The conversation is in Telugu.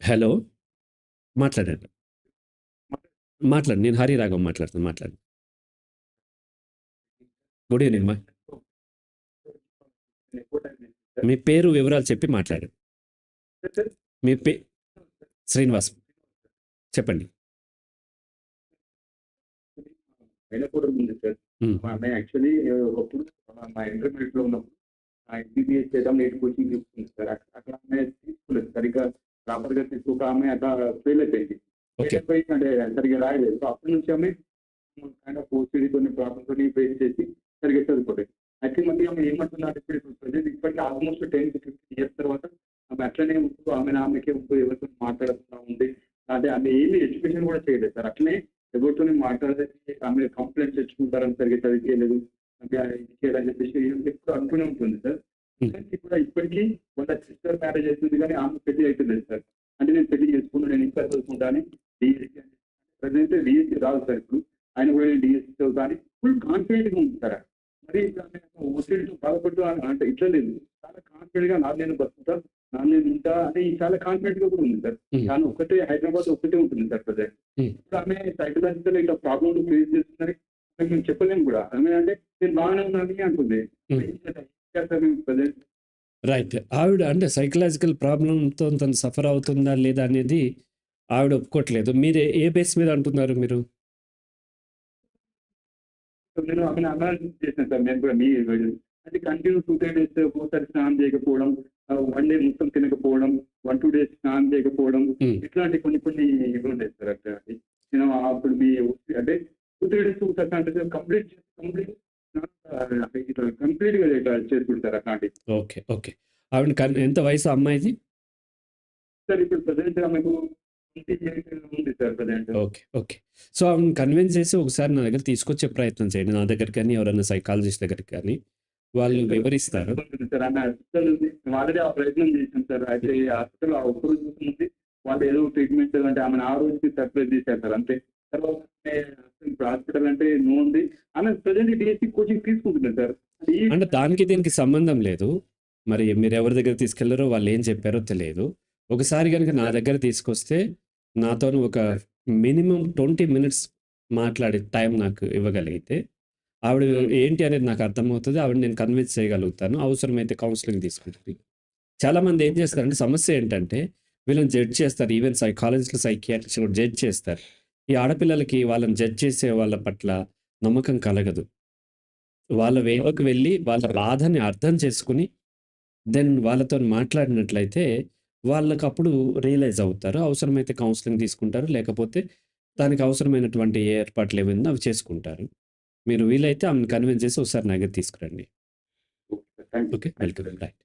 హలో మాట్లాడండి. మాట్లాడండి నేను హరి రాఘవ్ మాట్లాడుతాను మాట్లాడండి గుడ్ ఈవినింగ్ మా మీ పేరు వివరాలు చెప్పి మాట్లాడండి మీ పే శ్రీనివాస్ చెప్పండి. అయినా కూడా ఉంది సార్ మ్మ్. మా అన్నయ్య యాక్చువల్లీ ఒకప్పుడు మా ఇంటర్మీడియట్లో ఉన్నప్పుడు ఎంబీబీఎస్ చేద్దాం నేటి కోచింగ్ తీసుకుంది సార్ అక్కడ అక్కడ అమ్మాయి తీసుకోలేదు సరిగ్గా ప్రాపర్గా తీసుకోక ఆమె అట్లా ఫెయిల్ అయిపోయింది. ఫెయిల్ అయిపోయి అంటే సరిగ్గా రాయలేదు. సో అప్పటి నుంచి ఆమె కైండ్ ఆఫ్ ఓసిడి కొన్ని ప్రాబ్లమ్స్ ఫేస్ చేసి సరిగ్గా చదువుకోలేదు. అయితే మళ్ళీ ఆమె ఏమంటున్నారు ఇప్పుడు ఇప్పుడు ప్రజెంట్ ఇప్పటికీ almost ten to fifteen years తర్వాత ఆమె అట్లనే ఉంటూ ఆమె ఆమెకే ఉంటూ ఎవరితో మాట్లాడకుండా ఉంది. అంటే ఆమె ఏమి ఎడ్యుకేషన్ కూడా చేయలేదు సార్. అట్లనే ఎవరితో మాట్లాడితే ఆమె కంప్లైంట్స్ తెచ్చుకుంటారని సరిగ్గా చదివేయలేదు అంటే ఇది చేయాలని చెప్పేసి ఎప్పుడు అంటూనే ఉంటుంది సార్. Hmm. కానీ కూడా ఇప్పటికీ వాళ్ళ సిస్టర్ మ్యారేజ్ అవుతుంది కానీ ఆమె పెళ్ళి అవుతుంది సార్ అంటే నేను పెళ్ళి చేసుకున్నాను నేను ఇంకా చదువుకుంటా అని డిఎస్సి ప్రజెంట్ డిఎస్సి రాదు సార్ ఇప్పుడు ఆయన కూడా నేను డిఎస్సి చదువుతా అని ఫుల్ కాన్ఫిడెంట్గా ఉంది సార్ మరి ఒత్తిడితో బాధపడుతూ అంటే ఇట్లా లేదు చాలా కాన్ఫిడెంట్గా నా నేను బతుకుతా నా నేను ఉంటా అని చాలా కాన్ఫిడెంట్గా కూడా ఉంది సార్ Hmm. కానీ ఒకటే హైదరాబాద్ ఒకటే ఉంటుంది సార్ ప్రజెంట్ Hmm. ఇప్పుడు ఆమె సైకలాజికల్ ఇట్లా ప్రాబ్లమ్ ఫేస్ చేస్తున్నారు ఆమె మేము చెప్పలేము కూడా ఆమె అంటే నేను బాగానే ఉన్నాను అంటుంది Hmm. రైట్ ఆవిడ అంటే సైకలాజికల్ ప్రాబ్లంతో తను సఫర్ అవుతుందా లేదా అనేది ఆవిడ ఒప్పుకోవట్లేదు మీరు ఏ బేస్ మీద అంటున్నారు మీరు? నేను అక్కడ అనాలిసిస్ చేశాను సార్. నేను కూడా మీ అది కంటిన్యూ టూ త్రీ డేస్ ఒకసారి స్నానం చేయకపోవడం వన్ డే మొత్తం తినకపోవడం వన్ టూ డేస్ స్నానం చేయకపోవడం Hmm. ఇట్లాంటి కొన్ని కొన్ని ఇవి ఉంటాయి సార్ అట్లా. నేను అప్పుడు మీ అంటే టూ త్రీ డేస్ ఒకసారి అంటే కంప్లీట్ కంప్లీట్గా చేసుకుంటారు అట్లాంటి ఓకే ఓకే. ఆవిడ ఎంత వయసు అమ్మాయిది? సార్ ఇప్పుడు ప్రజెంట్ ఆమెకు ట్వంటీ ఎయిట్ ఉంది sir present. Okay okay. So ఆవిడని కన్విన్స్ చేసి ఒకసారి నా దగ్గర తీసుకొచ్చే ప్రయత్నం చేయండి. నా దగ్గర కానీ ఎవరైనా సైకాలజిస్ట్ దగ్గరికి కానీ వాళ్ళు వివరిస్తారు. సార్. ఆమె హాస్పిటల్ ఆల్రెడీ ఆ ప్రయత్నం చేశాం సార్. అయితే హాస్పిటల్ ఆ ఒక్క రోజు ఉంది వాళ్ళు ఏదో ట్రీట్మెంట్ అంటే ఆమెను ఆ రోజుకి సర్ప్రైజ్ చేశారు సార్ అంతే. తర్వాత ఇప్పుడు హాస్పిటల్ అంటే నో ఉంది అలా ప్రజెంట్ డిఎస్సి కోచింగ్ తీసుకుంటుంది సార్. అంటే దానికి దీనికి సంబంధం లేదు. మరి మీరు ఎవరి దగ్గర తీసుకెళ్ళారో వాళ్ళు ఏం చెప్పారో తెలియదు. ఒకసారి కనుక నా దగ్గర తీసుకొస్తే నాతో ఒక మినిమం ట్వంటీ మినిట్స్ మాట్లాడే టైం నాకు ఇవ్వగలిగితే ఆవిడ ఏంటి అనేది నాకు అర్థమవుతుంది. ఆవిడ నేను కన్విన్స్ చేయగలుగుతాను. అవసరమైతే కౌన్సిలింగ్ తీసుకుంటుంది. చాలామంది ఏం చేస్తారంటే సమస్య ఏంటంటే వీళ్ళని జడ్జ్ చేస్తారు. ఈవెన్ సైకాలజిస్టులు సైకియాట్రిస్ట్ కూడా జడ్జ్ చేస్తారు. ఈ ఆడపిల్లలకి వాళ్ళని జడ్జ్ చేసే వాళ్ళ పట్ల నమ్మకం కలగదు. వాళ్ళ వేలోకి వెళ్ళి వాళ్ళ బాధని అర్థం చేసుకుని దెన్ వాళ్ళతో మాట్లాడినట్లయితే వాళ్ళకి అప్పుడు రియలైజ్ అవుతారు. అవసరమైతే కౌన్సిలింగ్ తీసుకుంటారు. లేకపోతే దానికి అవసరమైనటువంటి ఏర్పాట్లు ఏమైందో అవి చేసుకుంటారు. మీరు వీలైతే ఆమెను కన్విన్స్ చేసి ఒకసారి నా దగ్గర తీసుకురండి. Okay welcome right